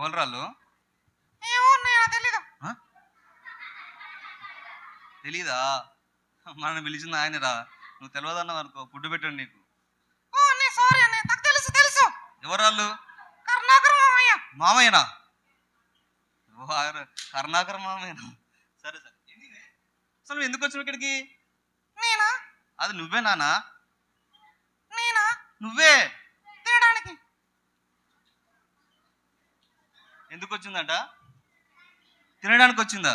ఎవరు రాళ్ళు? తెలీదు? తెలీదా? మనల్ని పిలిచింది ఆయన రా నువ్వు తెలియదన్నావు అనుకో ఫుడ్ పెట్టండి నీకు. సారీ అన్నయ్య నాకు తెలుసు తెలుసు. ఎవరు వాళ్ళు కరుణాకర్ మామయ్య. మామయ్యనా. కరుణాకర్ మామయ్యనా? సరే సరే? అసలు ఎందుకు వచ్చినావు ఇక్కడికి? నేనా? అది నువ్వే నానా? నేనా? నువ్వే? తినడానికి ఎందుకు వచ్చిందంట తినడానికి వచ్చిందా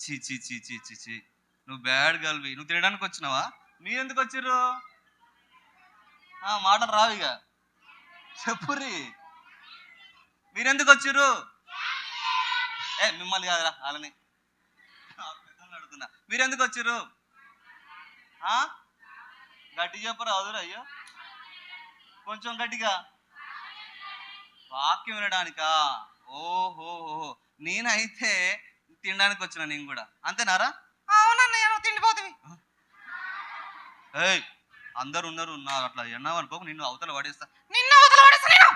చీ చీ చీ చీ చీ చీ నువ్వు బ్యాడ్ గల్వి నువ్వు తినడానికి వచ్చినావా మీరు ఎందుకు వచ్చిర్రు ఆ, మాటలు రావు ఇక. చెప్పుర్రి. మీరెందుకు వచ్చిర్రు ఏ మిమ్మల్ని కాదురా వాళ్ళని. అడుగుతున్నా. మీరెందుకు వచ్చిర్రు ఆ? గట్టి చెప్పరా అదురు అయ్యో. కొంచెం గట్టిగా. వాక్యం వినడానికా? ఓహో నేనైతే తినడానికి వచ్చిన నేను కూడా. అంతేనారా? అవునన్నయ్య తిండిపోతుంది ఏయ్ అందరు ఉన్నారు నాకు అట్లా ఎన్నావు అనుకో నిన్ను అవతల పడేస్తా. నిన్న వదిలి పడేస్తా నేను.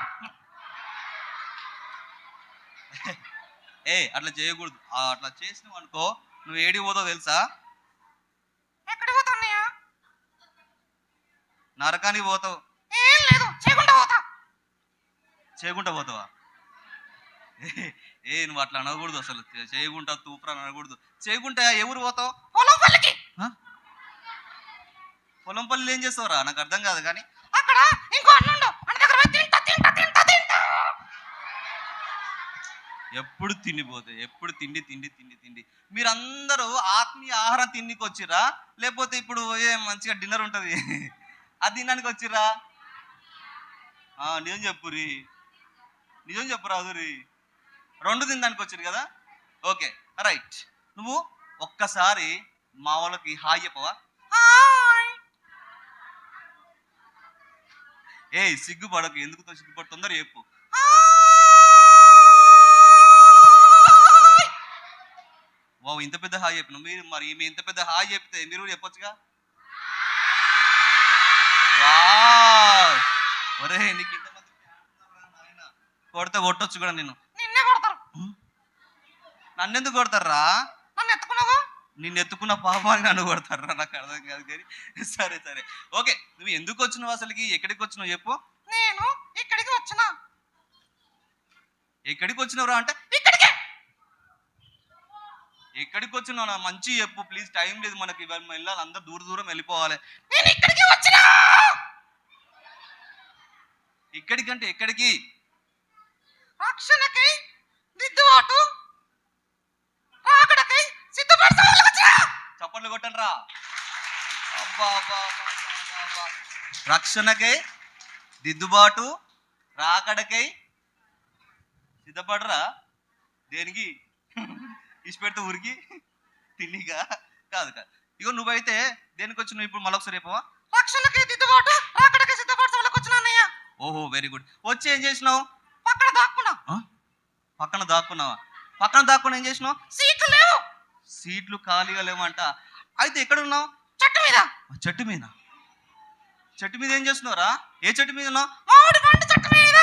ఏ అట్లా చేయకూడదు. అట్లా చేసినావు అనుకో నువ్వు ఏడికి పోతావు తెలుసా? ఎక్కడికి పోతా అన్నయ్య? నరకానికి పోతావు. ఏం లేదు చేయకుండా పోతా. చేయకుండా పోతావా? ఏ, నువ్వు అట్లా అనకూడదు అసలు. చేయకుండా తూపురా అనకూడదు. చేయకుంటే ఎవరు పోతావు? పొలం పల్లికి? పొలం పల్లి ఏం చేస్తావురా? నాకు అర్థం కాదు కానీ. అక్కడ ఇంకో అన్నుండు ఎప్పుడు తిండిపోతే ఎప్పుడు తిండి తిండి తిండి తిండి. మీరందరూ ఆత్మీయ ఆహారం తిండికి వచ్చిరా లేకపోతే ఇప్పుడు ఏ మంచిగా డిన్నర్ ఉంటుంది. అది తినడానికి వచ్చిరా ఆ, నిజం చెప్పురి నిజం చెప్పురా అదురి రెండు తినడానికి వచ్చిరు కదా? Okay right. నువ్వు ఒక్కసారి మా వాళ్ళకి హాయ్ చెప్పవా? ఏ సిగ్గుపడకు ఎందుకు సిగ్గుపడు? తొందర చెప్పు. వావ్ ఇంత పెద్ద హాయ్ చెప్పిన? మీరు మరి ఈమె ఇంత పెద్ద హాయ్ చెప్తే మీరు కూడా చెప్పొచ్చుగా? వావ్! ఒరే నీకు కొడితే కొట్టొచ్చు కూడా నిన్ను. నిన్నే కొడతారు. నన్నెందుకు కొడతారా? నన్ను ఎత్తుకున్నావు? నిన్ను ఎత్తుకున్న పాపాన్ని నన్ను కొడతారా? నాకు అర్థం కాదు కానీ. సరే సరే. ఓకే నువ్వు ఎందుకు వచ్చినావు అసలుకి? ఎక్కడికి వచ్చినావు చెప్పు. నేను ఇక్కడికి వచ్చిన. ఎక్కడికి వచ్చినవరా అంటే? ఇక్కడికి! ఎక్కడికి వచ్చినావు నా మంచి చెప్పు ప్లీజ్ టైం లేదు మనకి. ఇవాళ వెళ్ళాలి అందరు దూరం దూరం వెళ్ళిపోవాలి. నేను ఇక్కడికి వచ్చిన! ఇక్కడికంటే ఎక్కడికి? రక్షణకై దిద్దుబాటు రాకడకై వచ్చిన? చప్పట్లు కొట్టండి రా. రక్షణకై దిద్దుబాటు రాకడకై సిద్ధపడరా? దేనికి? ఇష్టపెడితే ఊరికి? తిండిగా కాదు కాదు ఇగో నువ్వైతే దేనికి వచ్చి నువ్వు ఇప్పుడు మళ్ళొకసారి చెప్పవా? రక్షణకై దిద్దుబాటు రాకడకై సిద్ధపరచవలసి వచ్చిన అన్నయ్య? ఓహో వెరీ గుడ్ వచ్చి ఏం చేసినావు? పక్కన దాక్కున్నా? పక్కన దాక్కున్నావా? పక్కన దాక్కుని ఏం చేసినావు? సీట్లు లేవు. సీట్లు ఖాళీగా లేవంట. అయితే ఎక్కడ ఉన్నావు చెట్టు మీద. చెట్టు మీద. చెట్టు మీద ఏం చేస్తున్నావురా? ఏ చెట్టు మీద ఉన్నావు? మామిడి పండు చెట్టు మీద.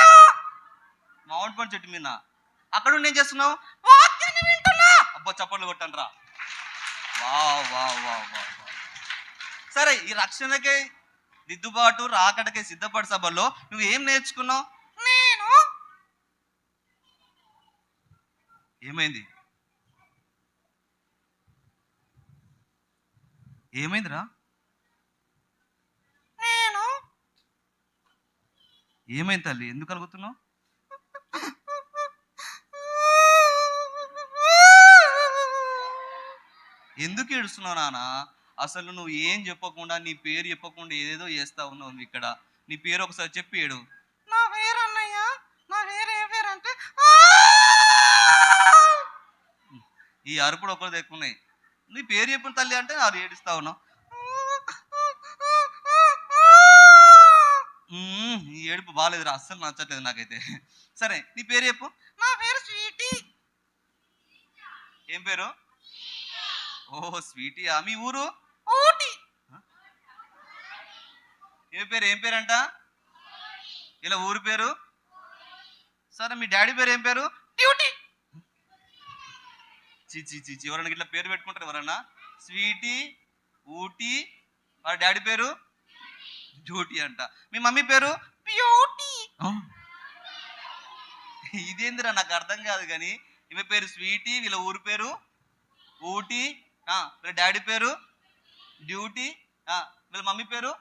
మామిడి పండు చెట్టు మీద. అక్కడ ఉండి ఏం చేస్తున్నావు? వాక్యాన్ని వింటున్నా. అబ్బా చప్పట్లు కొట్టండి రా wow wow wow wow wow. సరే ఈ రక్షణకై దిద్దుబాటు రాకడకై సిద్ధపడి సభలో నువ్వు ఏం నేర్చుకున్నావు నేను ఏమైంది? ఏమైందిరా? నేను? ఏమైంది తల్లి? ఎందుకు కలుగుతున్నావు ఎందుకు ఏడుస్తున్నావు నాన్న అసలు నువ్వు ఏం చెప్పకుండా నీ పేరు చెప్పకుండా ఏదేదో చేస్తా ఉన్నావు ఇక్కడ. నీ పేరు ఒకసారి చెప్పి ఏడు నా పేరు అన్నయ్య నా పేరు ఏ పేరు అంటే ఈ అరుపుడు ఒకరు ఎక్కున్నాయి నీ పేరు చెప్పిన తల్లి అంటే అది ఏడుస్తా ఉన్నావు. ఈ ఏడుపు బాగాలేదురా అస్సలు నచ్చట్లేదు నాకైతే. సరే నీ పేరు చెప్పు. నా పేరు స్వీటీ. ఏం పేరు? ఓ స్వీటీయా మీ ఊరు? ఊటీ. ఏ పేరు ఏం పేరంట? ఇలా ఊరి పేరు? సరే మీ డాడీ పేరు ఏం పేరు? డ్యూటీ. చి చి చి చి, ఎవరన్నా ఇట్లా పేరు పెట్టుకుంటారు ఎవరన్నా? స్వీటీ ఊటీ. వాళ్ళ డాడీ పేరు? డ్యూటీ అంట. మీ మమ్మీ పేరు? బ్యూటీ ఇదేందిరా నాకు అర్థం కాదు కానీ ఈమె పేరు స్వీటీ వీళ్ళ ఊరి పేరు? ఊటీ. వీళ్ళ డాడీ పేరు? డ్యూటీ. వీళ్ళ మమ్మీ పేరు?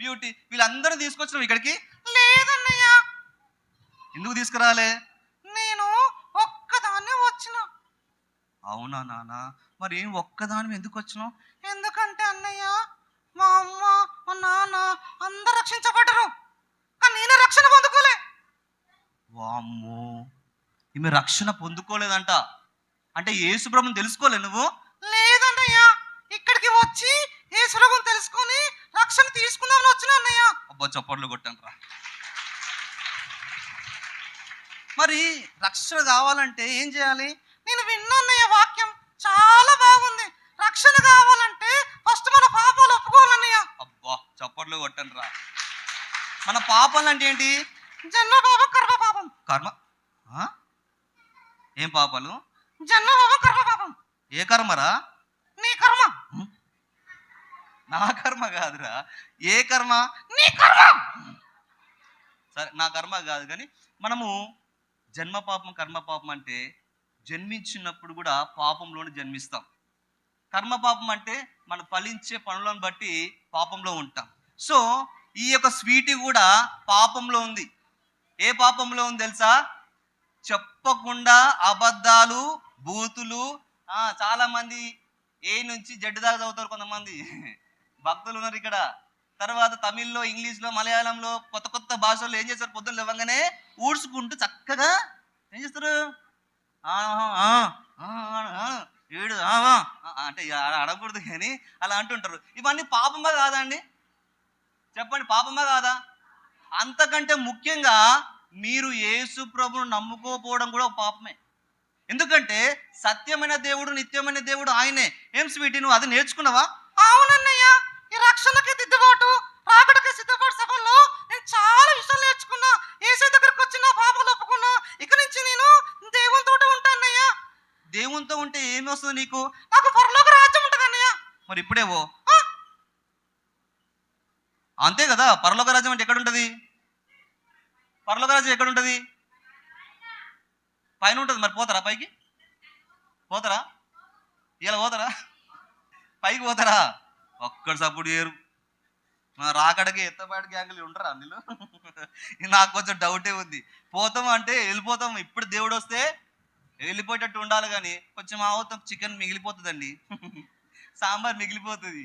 బ్యూటీ. వీళ్ళందరూ తీసుకొచ్చినావు ఇక్కడికి? లేదన్నయ్య. ఎందుకు తీసుకురాలే? నేను ఒక్కదాన్నే వచ్చిన. అవునా నాన్న మరి ఏం ఒక్కదాని ఎందుకు వచ్చినావు? ఎందుకంటే అన్నయ్య మా అమ్మ మా నాన్న అందరు రక్షించబడ్డరు. కానీ నేనే రక్షణ పొందుకోలే. వామ్మో. ఈమె రక్షణ పొందుకోలేదంట. అంటే యేసుప్రభుని తెలుసుకోలే నువ్వు? లేదన్నయ్య. ఇక్కడికి వచ్చి సులభం తెలుసుకొని రక్షణ తీసుకుందామని వచ్చిన అన్నయ్య. అబ్బా చప్పట్లు కొట్టాను రా. మరి రక్షణ కావాలంటే ఏం చేయాలి? నేను విన్నా అన్నయ్య వాక్యం. చాలా బాగుంది. రక్షణ కావాలంటే ఫస్ట్ మన పాపాలు ఒప్పుకోవాలన్నయ్య. అబ్బా చప్పట్లు కొట్టను రా మన పాపాలు అంటే ఏంటి? జన్మ పాపం కర్మ పాపం. కర్మ? ఏం పాపాలు? జన్మ పాపం కర్మ పాపం. ఏ కర్మరా? నీ కర్మ. నా కర్మ కాదురా. ఏ కర్మ? నీ కర్మ. సరే నా కర్మ కాదు కానీ మనము జన్మ పాపం కర్మ పాపం అంటే జన్మించినప్పుడు కూడా పాపంలోనే జన్మిస్తాం. కర్మ పాపం అంటే మనం ఫలించే పనులను బట్టి పాపంలో ఉంటాం. సో ఈ యొక్క స్వీటీ కూడా పాపంలో ఉంది. ఏ పాపంలో ఉంది తెలుసా? చెప్పకుండా అబద్ధాలు బూతులు చాలామంది ఏ నుంచి జడ్డు దాకా చదువుతారు కొంతమంది? భక్తులు ఉన్నారు ఇక్కడ. తర్వాత తమిళ్ళో ఇంగ్లీష్లో మలయాళంలో కొత్త కొత్త భాషల్లో ఏం చేస్తారు? పొద్దున్న లేవగానే ఊడ్చుకుంటూ చక్కగా ఏం చేస్తారు? ఏడు అంటే అలా అడగకూడదు కానీ అలా అంటుంటారు. ఇవన్నీ పాపమా కాదా అండి చెప్పండి పాపమా కాదా? అంతకంటే ముఖ్యంగా మీరు యేసు ప్రభును నమ్ముకోపోవడం కూడా ఒక పాపమే. ఎందుకంటే సత్యమైన దేవుడు నిత్యమైన దేవుడు ఆయనే. ఏం స్వీటీ నువ్వు అది నేర్చుకున్నావా? అవునన్నయ్య ఈ రక్షణకి దిద్దుబాటు రాకడకి సిద్ధపాటు సభల్లో నేను చాలా విషయాలు నేర్చుకున్నా. ఏసై దగ్గర వచ్చి నా పాపాలు ఒప్పుకున్నా ఇక నుంచి నేను దేవునితో ఉంటానయ్య దేవునితో ఉంటే ఏమి వస్తుంది నీకు? నాకు పరలోక రాజ్యం ఉంటదన్నయ్య మరి ఇప్పుడేవో అంతే కదా పరలోక రాజ్యం అంటే ఎక్కడ ఉంటుంది పరలోక రాజ్యం ఎక్కడ ఉంటుంది పైన ఉంటుంది మరి పోతారా పైకి? పోతారా? ఇలా పోతారా? పైకి పోతారా? ఒక్కడు సపోర్ట్ చేయరు. రాకడికి రాకడకి ఎత్తపాటి గ్యాంగులు ఉంటారా అందులో నాకు కొంచెం డౌటే ఉంది. పోతాం అంటే వెళ్ళిపోతాం. ఇప్పుడు దేవుడు వస్తే వెళ్ళిపోయేటట్టు ఉండాలి కానీ కొంచెం ఆవుతాం చికెన్ మిగిలిపోతుందండి. సాంబార్ మిగిలిపోతుంది.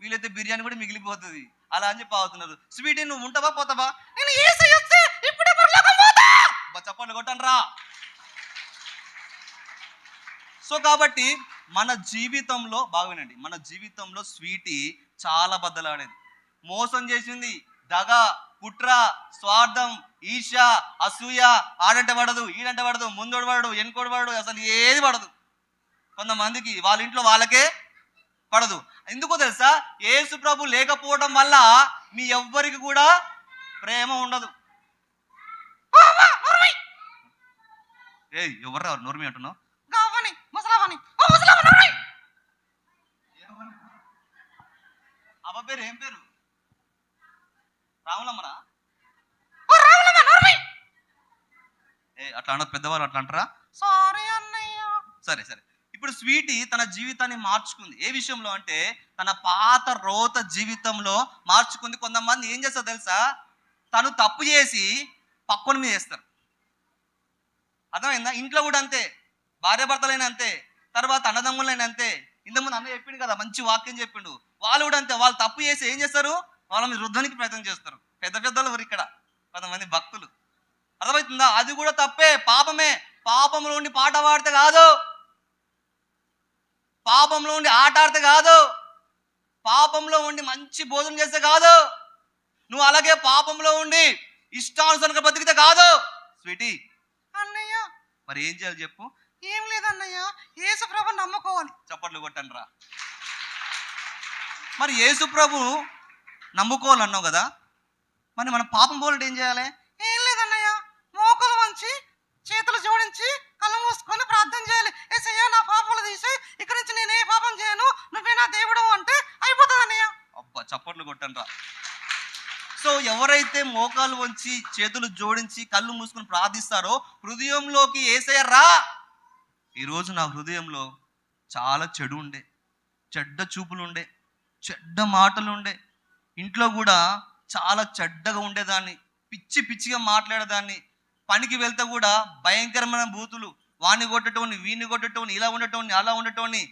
వీలైతే బిర్యానీ కూడా మిగిలిపోతుంది. అలా అని చెప్పి అవుతున్నారు స్వీట్ నువ్వు ఉంటావా పోతావా? నేను ఏసై వస్తే చప్పట్లు కొట్టను రా సో కాబట్టి మన జీవితంలో బాగా వినండి మన జీవితంలో స్వీటీ చాలా బద్దలాడేది. మోసం చేసింది దగ కుట్ర స్వార్థం ఈర్ష అసూయ ఆడంటే పడదు ఈడంటే పడదు ముందోడు పడడు వెనుకోడు పడడు అసలు ఏది పడదు. కొంతమందికి వాళ్ళ ఇంట్లో వాళ్ళకే పడదు. ఎందుకో తెలుసా? యేసు ప్రభు లేకపోవడం వల్ల మీ ఎవ్వరికి కూడా ప్రేమ ఉండదు. ఏ ఎవర్రా నోర్మి అంటున్నావు? అవ్వ పేరు ఏం పేరు? రాములమ్మనా ఏ అట్లా అనదు పెద్దవాళ్ళు అట్లా అంటారా? సారీ అన్నయ్య. సరే సరే. ఇప్పుడు స్వీటీ తన జీవితాన్ని మార్చుకుంది. ఏ విషయంలో అంటే తన పాత రోత జీవితంలో మార్చుకుంది. కొంతమంది ఏం చేస్తారు తెలుసా? తను తప్పు చేసి పక్కన మీద వేస్తారు. అర్థమైందా? ఇంట్లో కూడా అంతే. భార్య భర్తలైన అంతే. తర్వాత అన్నదమ్ములైన అంతే. ఇంతకుముందు అన్న చెప్పిండు కదా మంచి వాక్యం చెప్పిండు. వాళ్ళు కూడా అంతే. వాళ్ళు తప్పు చేసి ఏం చేస్తారు? వాళ్ళ మీద రుద్దానికి ప్రయత్నం చేస్తారు. పెద్ద పెద్దలు ఎవరు ఇక్కడ? కొంతమంది భక్తులు. అర్థమవుతుందా? అది కూడా తప్పే. పాపమే. పాపంలో ఉండి పాట పాడితే కాదు. పాపంలో ఉండి ఆట ఆడితే కాదు. పాపంలో ఉండి మంచి భోజనం చేస్తే కాదు. నువ్వు అలాగే పాపంలో ఉండి ఇష్టానుసరంగా బతికితే కాదు. స్వీటీ. అన్నయ్య. మరి ఏం చేయాలి చెప్పు? ఏం లేదన్నయ్య యేసు ప్రభు నమ్ముకోవాలి. చప్పట్లు కొట్టండి రా మరి యేసు ప్రభు నమ్ముకోవాలన్నావు కదా? మరి మన పాపం పోలంటే ఏం చేయాలి? ఏం లేదన్నయ్య మోకలు వంచి చేతులు జోడించి కళ్ళు మూసుకొని ప్రార్థన చేయాలి. ఏసయ్యా నా పాపాలు తీసి ఇక్కడి నుంచి నేను ఏ పాపం చేయను? నువ్వే నా దేవుడు అంటే అయిపోతుంది అన్నయ్య అబ్బా చప్పట్లు కొట్టండి రా సో ఎవరైతే మోకాలు వంచి చేతులు జోడించి కళ్ళు మూసుకొని ప్రార్థిస్తారో హృదయంలోకి ఏసయ్య రా. ఈరోజు నా హృదయంలో చాలా చెడు ఉండే చెడ్డ చూపులు ఉండే చెడ్డ మాటలు ఉండే ఇంట్లో కూడా చాలా చెడ్డగా ఉండేదాన్ని పిచ్చి పిచ్చిగా మాట్లాడేదాన్ని. పనికి వెళ్తే కూడా భయంకరమైన బూతులు వాణి కొట్టటోని వీణి కొట్టటోని ఇలా ఉండటోని అలా ఉండటోని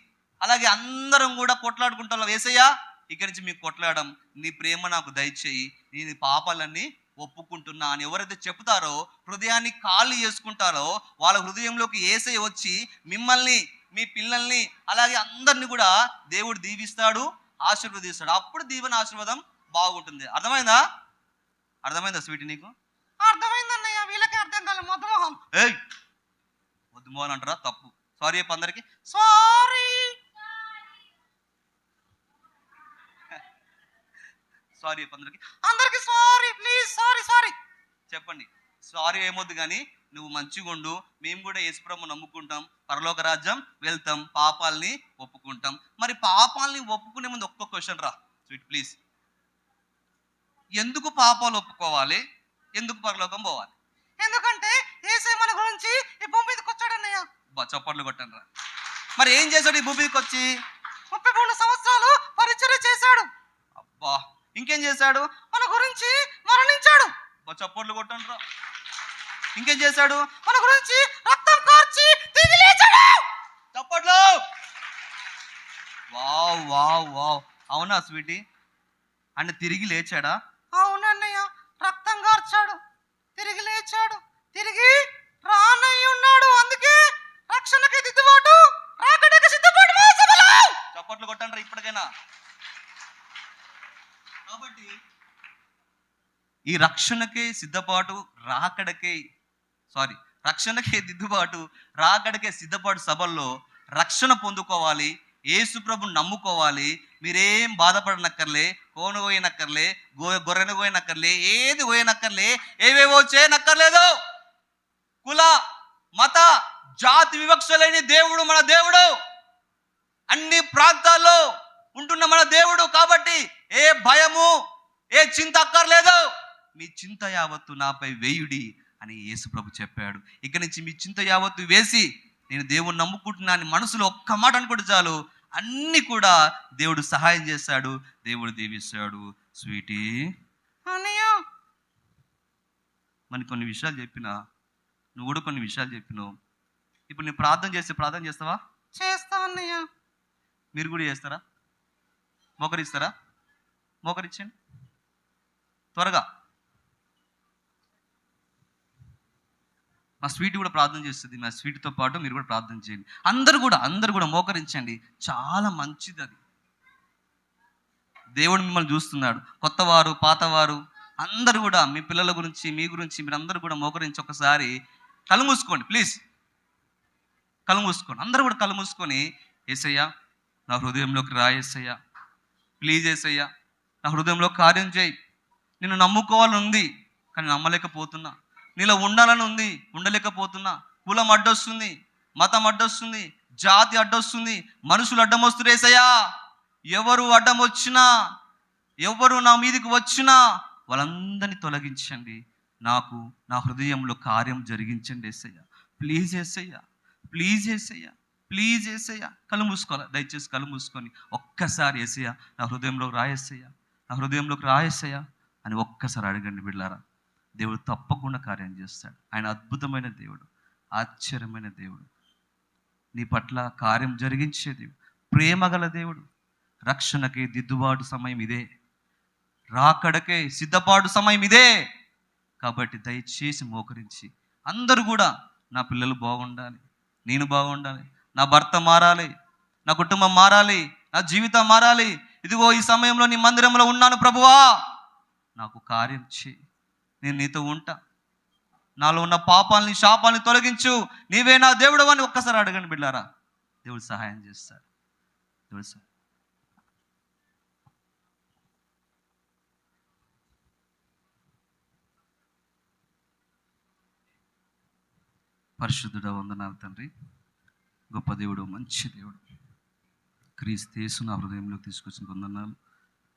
అలాగే అందరం కూడా కొట్లాడుకుంటాం వేసయ్యా ఇక్కడి నుంచి మీకు కొట్లాడడం నీ ప్రేమ నాకు దయచేయి నేను పాపాలన్నీ ఒప్పుకుంటున్నా అని ఎవరైతే చెప్తారో హృదయాన్ని ఖాళీ చేసుకుంటారో వాళ్ళ హృదయంలోకి ఏసై వచ్చి మిమ్మల్ని మీ పిల్లల్ని అలాగే అందరిని కూడా దేవుడు దీవిస్తాడు ఆశీర్వదిస్తాడు. అప్పుడు దీవెన ఆశీర్వాదం బాగుంటుంది. అర్థమైందా? అర్థమైందా స్వీట్ నీకు? అర్థమైంది అన్నయ్య వీళ్ళకి అర్థం కాలేదు మొద్దు మొహం ఏయ్! వద్దు మోహన్ అంటారా? తప్పు. సారీ చెప్పు అందరికి. సారీ! సారీ చెప్పు అందరికి. అందరికి సారీ ప్లీజ్ సారీ సారీ. చెప్పండి. సారీ ఏమొద్దు కానీ నువ్వు మంచిగా ఉండు. మేము కూడా యేసుప్రభు నమ్ముకుంటాం. పరలోక రాజ్యం వెళ్తాం. పాపాలని ఒప్పుకుంటాం. మరి పాపాలని ఒప్పుకునే ముందు ఒక్క క్వశ్చన్ రా స్వీట్ ప్లీజ్. ఎందుకు పాపాలు ఒప్పుకోవాలి? ఎందుకు పరలోకం పోవాలి? ఎందుకంటే ఏసై మన గురించి ఈ భూమి మీదకి వచ్చాడు అన్నయ్య. బా చప్పట్లు కొట్టండి రా. మరి ఏం చేశాడు ఈ భూమికి వచ్చి? ముప్పై మూడు సంవత్సరాలు పరిచర్య చేశాడు. అబ్బా ఇంకేం చేశాడు? మన గురించి మరణించాడు. బా చప్పట్లు కొట్టండి రా. ఇంకేం చేశాడు? మన గురించి రక్తం కార్చి తిరిగి లేచాడు. చప్పట్లు! Wow wow wow. అవునా స్వీటీ? అంటే తిరిగి లేచాడా? రానయ్య రక్తం గార్చాడు. తిరిగి లేచాడు. తిరిగి రానయ్య ఉన్నాడు. అందుకే రక్షణకి దిద్దుబాటు రాకడకి సిద్ధపాటు చప్పట్లు కొట్టండి ఇప్పటికైనా. కాబట్టి ఈ రక్షణకే సిద్ధపాటు రాకడకే సారీ రక్షణకే దిద్దుబాటు రాకడకే సిద్ధపాటు సభల్లో రక్షణ పొందుకోవాలి యేసు నమ్ముకోవాలి మీరేం బాధపడనక్కర్లే కోను పోయినక్కర్లే గో గొర్రెను పోయినక్కర్లే ఏది పోయినక్కర్లే ఏవేవో చేయనక్కర్లేదు. కుల మత జాతి వివక్ష లేని దేవుడు మన దేవుడు. అన్ని ప్రాంతాల్లో ఉంటున్న మన దేవుడు కాబట్టి ఏ భయము ఏ చింత అక్కర్లేదు. మీ చింత యావత్తు నాపై వేయుడి అని యేసుప్రభు చెప్పాడు. ఇక నుంచి మీ చింత యావత్తు వేసి నేను దేవుణ్ణి నమ్ముకుంటున్నాను మనసులో ఒక్క మాట అనుకుంటే చాలు. అన్ని కూడా దేవుడు సహాయం చేస్తాడు దేవుడు దీవిస్తాడు. స్వీటీ. అన్నయ్య! మరి కొన్ని విషయాలు చెప్పిన నువ్వు కూడా కొన్ని విషయాలు చెప్పినావు. ఇప్పుడు నేను ప్రార్థన చేస్తే ప్రార్థన చేస్తావా? చేస్తా అన్నయ్య. మీరు కూడా చేస్తారా? మోకరిస్తారా? మోకరిచ్చండి త్వరగా. మా స్వీట్ కూడా ప్రార్థన చేస్తుంది. మా స్వీట్తో పాటు మీరు కూడా ప్రార్థన చేయండి. అందరు కూడా అందరు కూడా మోకరించండి. చాలా మంచిది అది. దేవుడు మిమ్మల్ని చూస్తున్నాడు. కొత్తవారు పాతవారు అందరు కూడా మీ పిల్లల గురించి మీ గురించి మీరు కూడా మోకరించి ఒకసారి కళ్ళు మూసుకోండి ప్లీజ్. కళ్ళు మూసుకోండి. అందరూ కూడా కళ్ళు మూసుకొని ఏసయ్యా నా హృదయంలోకి రా ఏసయ్యా. ప్లీజ్ ఏసయ్యా. నా హృదయంలో కార్యం చేయి. నిన్ను నమ్ముకోవాలని ఉంది కానీ నమ్మలేకపోతున్నా. నీలో ఉండాలని ఉంది ఉండలేకపోతున్నా. కులం అడ్డొస్తుంది మతం అడ్డొస్తుంది జాతి అడ్డొస్తుంది మనుషులు అడ్డం వస్తున్నారు ఎవరు అడ్డం వచ్చినా ఎవరు నా మీదకి వచ్చినా వాళ్ళందరినీ తొలగించండి. నాకు నా హృదయంలో కార్యం జరిగించండి Yesayya. Please Yesayya please Yesayya please Yesayya. కళ్ళు మూసుకోవాలి? దయచేసి కళ్ళు మూసుకొని ఒక్కసారి ఏసయ్య నా హృదయంలోకి రాయేసయ్య నా హృదయంలోకి రాయేసయ్య అని ఒక్కసారి అడగండి బిడ్డారా దేవుడు తప్పకుండా కార్యం చేస్తాడు. ఆయన అద్భుతమైన దేవుడు ఆశ్చర్యమైన దేవుడు. నీ పట్ల కార్యం జరిగించే దేవుడు ప్రేమ గల దేవుడు. రక్షణకి దిద్దుబాటు సమయం ఇదే. రాకడకే సిద్ధపాటు సమయం ఇదే. కాబట్టి దయచేసి మోకరించి అందరూ కూడా నా పిల్లలు బాగుండాలి నేను బాగుండాలి నా భర్త మారాలి నా కుటుంబం మారాలి నా జీవితం మారాలి. ఇదిగో ఈ సమయంలో నీ మందిరంలో ఉన్నాను ప్రభువా. నాకు కార్యం చేయి. నేను నీతో ఉంటా. నాలో ఉన్న పాపాలని శాపాలని తొలగించు. నీవే నా దేవుడు అని ఒక్కసారి అడగండి బిడ్డారా. దేవుడు సహాయం చేస్తాడు. దేవుడు సహాయం. పరిశుద్ధుడ వందనాలు తండ్రి. గొప్ప దేవుడు మంచి దేవుడు. క్రీస్తేసు నా హృదయంలోకి తీసుకొచ్చిన వందనాలు.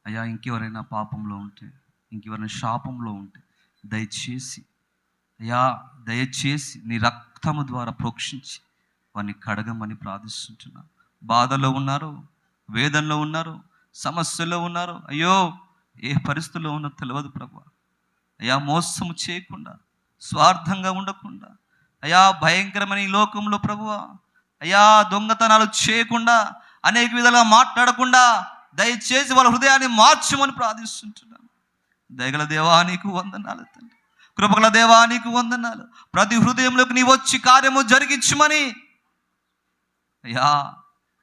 అయ్యా ఇంకెవరైనా పాపంలో ఉంటే ఇంకెవరైనా శాపంలో ఉంటే దయచేసి అయ్యా దయచేసి నీ రక్తము ద్వారా ప్రోక్షించి వారిని కడగమని ప్రార్థిస్తుంటున్నా. బాధలో ఉన్నారు వేదనలో ఉన్నారు సమస్యలో ఉన్నారు అయ్యో ఏ పరిస్థితుల్లో ఉన్నో తెలియదు ప్రభు. అయ్యా మోసము చేయకుండా స్వార్థంగా ఉండకుండా అయ్యా భయంకరమైన ఈ లోకంలో ప్రభువ అయ్యా దొంగతనాలు చేయకుండా అనేక విధాలుగా మాట్లాడకుండా దయచేసి వాళ్ళ హృదయాన్ని మార్చమని ప్రార్థిస్తుంటున్నాను దయగల దేవా నీకు వందనాలు తండ్రి. కృపగల దేవా నీకు వందనాలు. ప్రతి హృదయంలోకి నీ వచ్చి కార్యము జరిగించమని. అయ్యా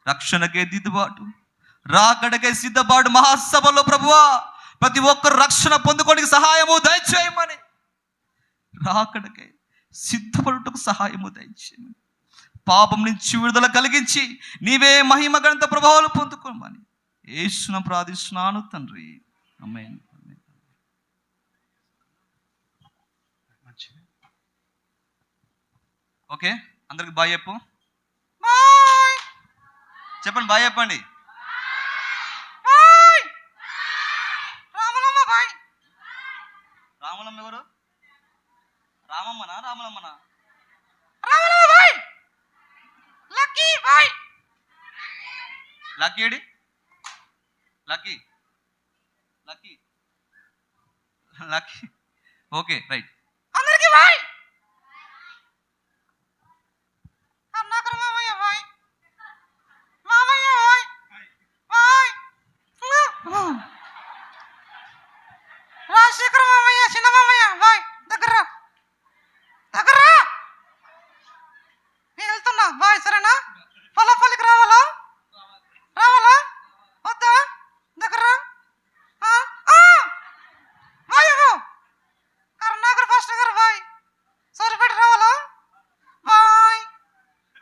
రక్షణకే దిద్దుబాటు రాకడకే సిద్ధపాటు మహాసభలో ప్రభువా ప్రతి ఒక్కరు రక్షణ పొందుకోడానికి సహాయము దయచేయమని. రాకడకే సిద్ధపడుటకు సహాయము దయచేయమని. పాపం నుంచి విడుదల కలిగించి నీవే మహిమ గణిత ప్రభావాలు పొందుకోమని. ఏసున ప్రార్థిస్తున్నాను తండ్రి. అమ్మాయి ఓకే? అందరికి బాయ్ చెప్పు. బాయ్! చెప్పండి బాయ్ చెప్పండి. రాములమ్మ రామలమ్మ ఎవరు? రామమ్మనా రామలమ్మనా? Bye! Lucky Lucky AD? Lucky? Lucky? Lucky? Okay right. అందరికీ బాయ్ కర్ణాకర్ మామయ్య బాయ్ మామయ్య బాయ్ బాయ్ రాజశేఖర్ మామయ్య చిన్న మామయ్య బాయ్ దగ్గర రా. దగ్గర రా. నేను సరేనా? పొలంపల్లికి రావాలా? రావాలా? వద్దా? దగ్గర కరుణాకర్ ఫాస్టర్ గారు బాయ్. సోరిపేట రావాలా? బాయ్.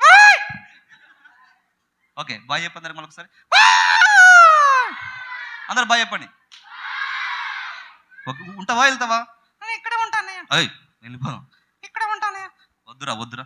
బాయ్! ఓకే బాయ్ చెప్పండి అందరికి మళ్ళీ ఒకసారి బాయ్! అందరు బాయ్ చెప్పండి. ఉంటావా వెళ్తావా? ఇక్కడే ఉంటాను వెళ్ళిపోదాం ఇక్కడే ఉంటాను వద్దురా వద్దురా.